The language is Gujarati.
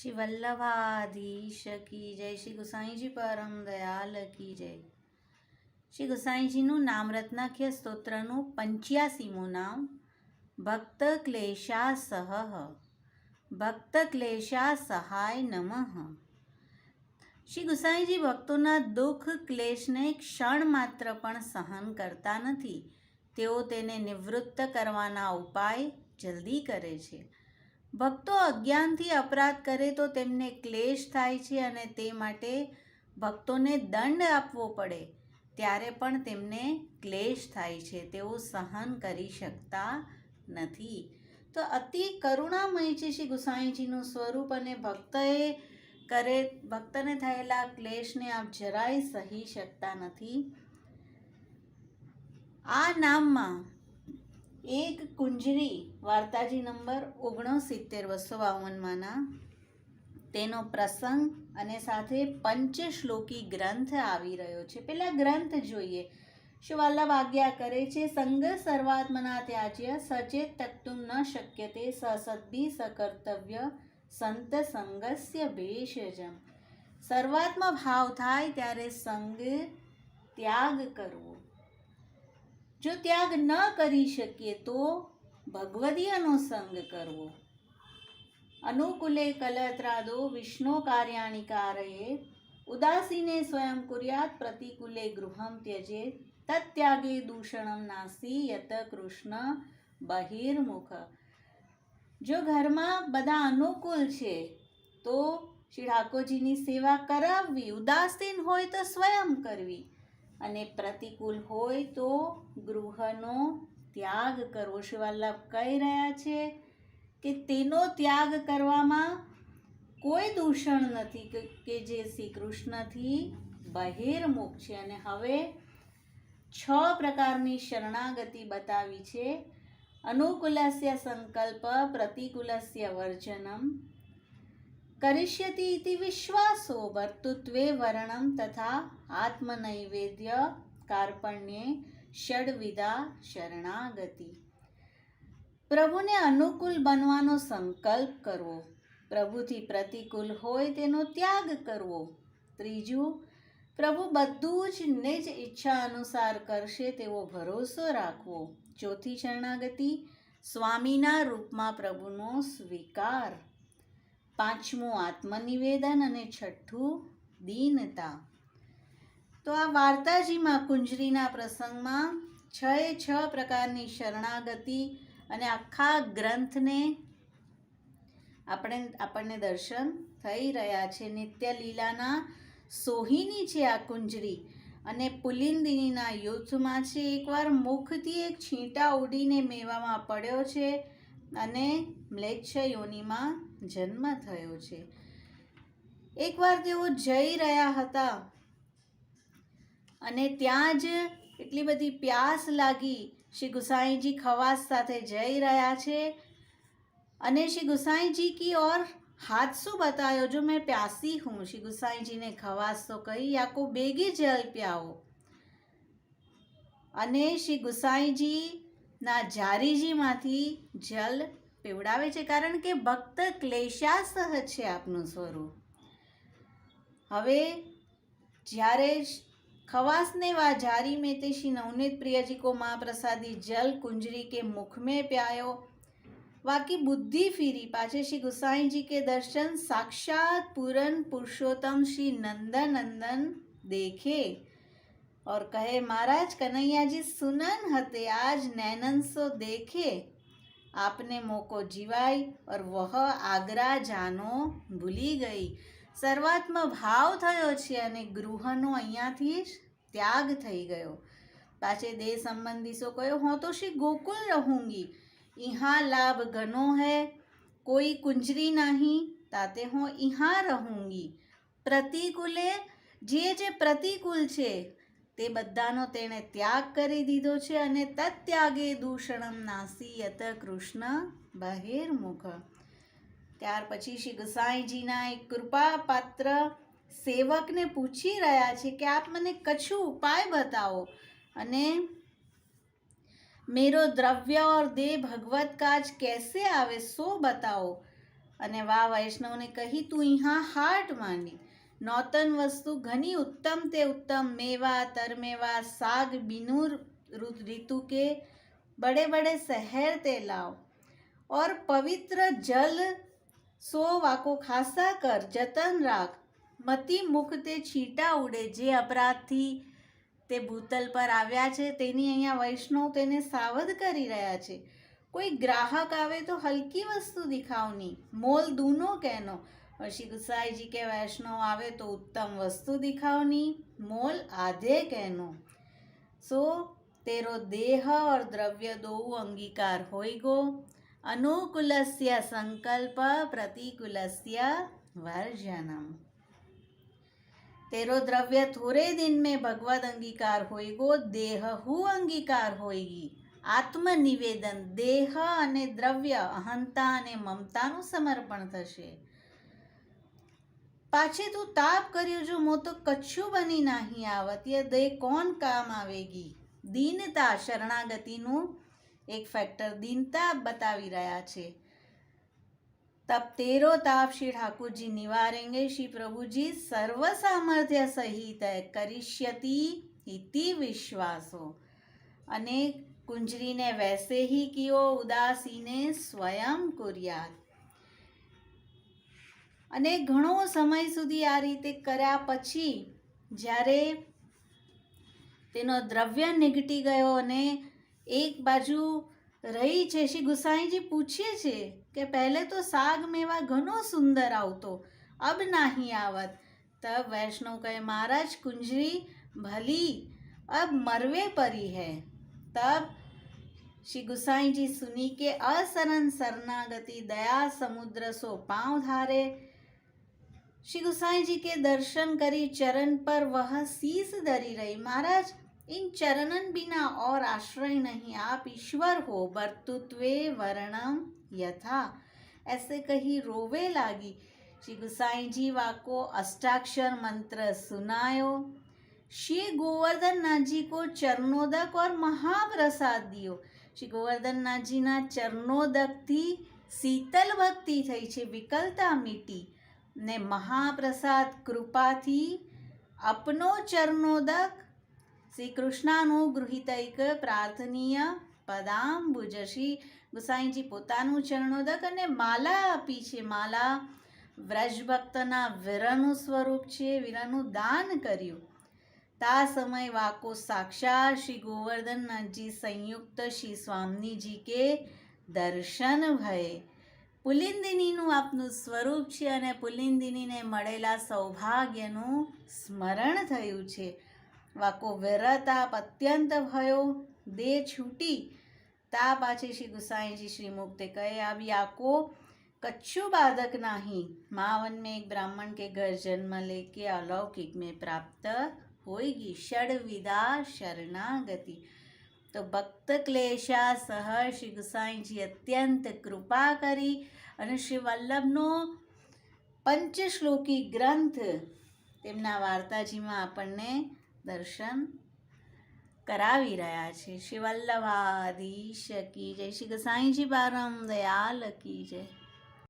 શ્રી વલ્લભાધીશ કી જય. શ્રી ગુસાઈજી પરમ દયાલ કી જય. શ્રી ગુસાઈજીનું નામરત્નાખ્ય સ્તોત્રનું પંચ્યાસીમું નામ ભક્ત ક્લેશા સહ. ભક્ત ક્લેશા સહાય નમઃ. શ્રી ગુસાઈજી ભક્તોના દુઃખ ક્લેશને ક્ષણ માત્ર પણ સહન કરતા નથી. તેઓ તેને નિવૃત્ત કરવાના ઉપાય જલ્દી કરે છે. ભક્તો અજ્ઞાનથી અપરાધ કરે તો તેમને ક્લેશ થાય છે અને તે માટે ભક્તોને દંડ આપવો પડે. ત્યારે પણ તેમને ક્લેશ થાય છે. તેઓ સહન કરી શકતા નથી. તો અતિ કરુણામય છે શ્રી ગુસાઈજીનું સ્વરૂપ અને ભક્તએ કરે, ભક્તને થયેલા ક્લેશને આપ જરાય સહી શકતા નથી. આ નામમાં એક કુંજરી, વાર્તાજી નંબર ઓગણસિત્તેર, બસો બાવનમાંના. તેનો પ્રસંગ અને સાથે પંચશ્લોકી ગ્રંથ આવી રહ્યો છે. પેલા ગ્રંથ જોઈએ. શિવાલ્લભ આજ્ઞા કરે છે? સંગ સર્વાત્મના ત્યાજ્ય, સચેત તત્તુમ ન શક્ય તે સસદ્ભી સકર્તવ્ય, સંત સંગસ્ય ભેષજમ. સર્વાત્મ ભાવ થાય ત્યારે સંગ ત્યાગ કરવો. જો ત્યાગ ન કરી શકીએ તો ભગવદીયનો સંગ કરવો. અનુકૂલે કલત્રાદો વિષ્ણુ કાર્યાણી કારયે, ઉદાસીને સ્વયં કુર્યાત પ્રતિકૂલે ગૃહમ ત્યજે તત્યાગે દૂષણમ નાસી યત કૃષ્ણ બહિર્મુખ. જો ઘરમાં બધા અનુકૂળ છે, તો શ્રી ઠાકોરજીની સેવા કરાવવી, ઉદાસીન હોય તો સ્વયં કરવી. અને પ્રતિકૂળ હોય તો ગૃહનો ત્યાગ કરવો. શિવાલ્લભ કહી રહ્યા છે કે તેનો ત્યાગ કરવામાં કોઈ દૂષણ નથી કે- કે જે શ્રી કૃષ્ણથી બહિર્મુખ છે અને હવે છ પ્રકારની શરણાગતિ બતાવી છે. અનુકૂલસ્ય સંકલ્પ, પ્રતિકૂલસ્ય વર્જનમ કરિષ્યતિ ઇતિ વિશ્વાસો વર્તુત્વે વર્ણમ તથા આત્મનૈવેદ્ય કાર્પણ્યે ષડવિધા શરણાગતિ પ્રભુને અનુકૂળ બનવાનો સંકલ્પ કરવો પ્રભુથી પ્રતિકૂળ હોય તેનો ત્યાગ કરવો ત્રીજું પ્રભુ બધું જ નિજ ઈચ્છા અનુસાર કરશે તેવો ભરોસો રાખવો ચોથી શરણાગતિ સ્વામીના રૂપમાં પ્રભુનો સ્વીકાર પાંચમું આત્મનિવેદન અને છઠ્ઠું દીનતા. તો આ વાર્તાજીમાં કુંજરીના પ્રસંગમાં છ એ છ પ્રકારની શરણાગતિ અને આખા ગ્રંથને આપણે, આપણને દર્શન થઈ રહ્યા છે. નિત્ય લીલાના સોહિની છે આ કુંજરી અને પુલિંદિનીના યુદ્ધમાં છે. એકવાર મુખથી એક છીંટા ઉડીને મેવામાં પડ્યો છે અને મ્લેચ્છ યોનિમાં જન્મ થયો છે. એકવાર તેઓ જઈ રહ્યા હતા અને ત્યાં જ એટલી બધી પ્યાસ લાગી. શ્રી ગુસાઈજી ખવાસ સાથે જઈ રહ્યા છે અને શ્રી ગુસાઈજી કી ઓર હાથ શું બતાયો? જો મેં પ્યાસી હું, શ્રી ગુસાઈજીને ખવાસ તો કહી યાકો બેગી જલ પ્યાઓ અને શ્રી ગુસાઈજીના જારીજીમાંથી જલ પીવડાવે છે કારણ કે ભક્ત ક્લેશાસહ છે આપનું સ્વરૂપ હવે જ્યારે खवासने वा जारी में ते श्री नवनीत प्रिय जी को माँ प्रसादी जल कुंजरी के मुख में प्यायो वाकी बुद्धि फिरी पाछे श्री गुसाई जी के दर्शन साक्षात पूरन पुरुषोत्तम श्री नंदन नंदन देखे और कहे महाराज कन्हैया जी सुनन हते आज नैनन सो देखे આપને મોકો જીવાય ઓર વહ આગ્રા જાનો ભૂલી ગઈ. શરૂઆતમાં ભાવ થયો છે અને ગૃહનો અહીંયાથી ત્યાગ થઈ ગયો. પાછે દેહ સંબંધી સો કયો, હું તો શ્રી ગોકુલ રહુંગી. ઇહા લાભ ઘનો હૈ. કોઈ કુંજરી નહીં, તાતે હું ઇહાં રહુંગી. પ્રતિકૂલે, જે જે પ્રતિકૂળ છે તે બધાનો તેણે ત્યાગ કરી દીધો છે અને તત્યાગે દૂષણમ નાસી યત કૃષ્ણ બહેરમુખ ત્યાર પછી શ્રી ગસાઈજીના એક કૃપાપાત્ર સેવકને પૂછી રહ્યા છે કે આપ મને કછું ઉપાય બતાવો? અને મેરો દ્રવ્ય ઓર દેહ ભગવત કાજ કેસે આવે સો બતાવો? અને વા વૈષ્ણવને કહી તું અહીંયા હાટ માંડી. નોતન વસ્તુ ઘણી ઉત્તમ તે ઉત્તમ. મેવા, તરમેવા, સાગ, બિનુર ઋતુ કે બડે બડે શહેર તે લાવ. ઓર પવિત્ર જલ સો વાકો ખાસા કર, જતન રાખ. મતી મુખ તે છીટા ઉડે, જે અપરાધથી તે ભૂતલ પર આવ્યા છે, તેની અહીંયા વૈષ્ણવ તેને સાવધ કરી રહ્યા છે. કોઈ ગ્રાહક આવે તો હલકી વસ્તુ દેખાવની. મોલ દૂનો કહેનો. પછી ગુસાઈજી કે વૈષ્ણવ આવે તો ઉત્તમ વસ્તુ દેખાવની, મોલ આધે કહેનો. સો, તેરો દેહ ઓર દ્રવ્ય દોવું અંગીકાર હોય ગો. અનુકૂલસ્ય સંકલ્પ પ્રતિકૂલસ્ય વર્જનમ. તેરો દ્રવ્ય થોરે દિન મેં ભગવદ અંગીકાર હોય ગો, દેહ હું અંગીકાર હોઈગી આત્મનિવેદન, દેહ અને દ્રવ્ય અહંતા અને મમતાનું સમર્પણ થશે. પાછે તું તાપ કર્યું છું મો તો કચ્છું બની નાહી આવત. યે દે કોણ કામ આવેગી? દીનતા શરણાગતિનું એક ફેક્ટર દીનતા બતાવી રહ્યા છે. તપ તેરો તાપ શ્રી ઠાકુરજી નિવારેંગે. શ્રી પ્રભુજી સર્વ સામર્થ્ય સહિત કરિષ્યતિ હિતિ વિશ્વાસો. અને કુંજરીને વૈસે હી કિયો, ઉદાસીને સ્વયં કુર્યાત. અને ઘણો સમય સુધી આ રીતે કર્યા પછી જ્યારે તેનો દ્રવ્ય નીકળી ગયો અને એક બાજુ રહી છે શ્રી ગુસાઈજી પૂછે છે કે પહેલે તો સાગ મેવા ઘણો સુંદર આવતો અબ નહીં આવત તબ વૈષ્ણવ કહે મહારાજ કુંજરી ભલી अब मरवे परी है तब श्री गुसाई जी सुनी के असरन शरणागति दया समुद्र सो पांव धारे श्री गुसाई जी के दर्शन करी चरण पर वह शीस धरी रही महाराज इन चरणन बिना और आश्रय नहीं आप ईश्वर हो वर्तुत्वे वर्णम यथा ऐसे कही रोवे लागी श्री गुसाई जी वाको अष्टाक्षर मंत्र सुनायो श्री गोवर्धन नाथ जी को चरणोदक और महाप्रसाद दियो શ્રી ગોવર્ધનનાથજીના ચરણોદકથી શીતલ ભક્તિ થઈ છે વિકલતા મીટી ને મહાપ્રસાદ કૃપાથી અપનો ચરણોદક શ્રી કૃષ્ણાનુગૃહિતૈક પ્રાર્થનીય પદાંબુજ શ્રી ગુસાઈજી પોતાનું ચરણોદક અને માલા આપી છે. માલા વ્રજભક્તના વીરનું સ્વરૂપ છે. વીરનું દાન કર્યું. તા સમય વાકો સાક્ષાત શ્રી ગોવર્ધનનાથજી સંયુક્ત શ્રી સ્વામીજી કે દર્શન ભય. પુલિંદિનીનું આપનું સ્વરૂપ છે અને પુલિંદિનીને મળેલા સૌભાગ્યનું સ્મરણ થયું છે. વાકો વિરતાપ અત્યંત ભયો દે છૂટી. તા પાછી શ્રી ગુસાઈજી શ્રી મુક્તે કહે આવી, આકો, કચ્છું બાધક નહીં. માવન મેં એક બ્રાહ્મણ કે ઘર જન્મ લેકે અલૌકિક મેં પ્રાપ્ત હોયગી ષડવિદા શરણાગતિ. તો ભક્ત ક્લેશા સહ શ્રી ગુસાઈજી અત્યંત કૃપા કરી અને શ્રી વલ્લભનો પંચશ્લોકી ગ્રંથ તેમના વાર્તાજીમાં આપણને દર્શન કરાવી રહ્યા છે. શ્રી વલ્લભાધીશ કી જય. શ્રી ગુસાઈજી બારમ દયાલ કી જય.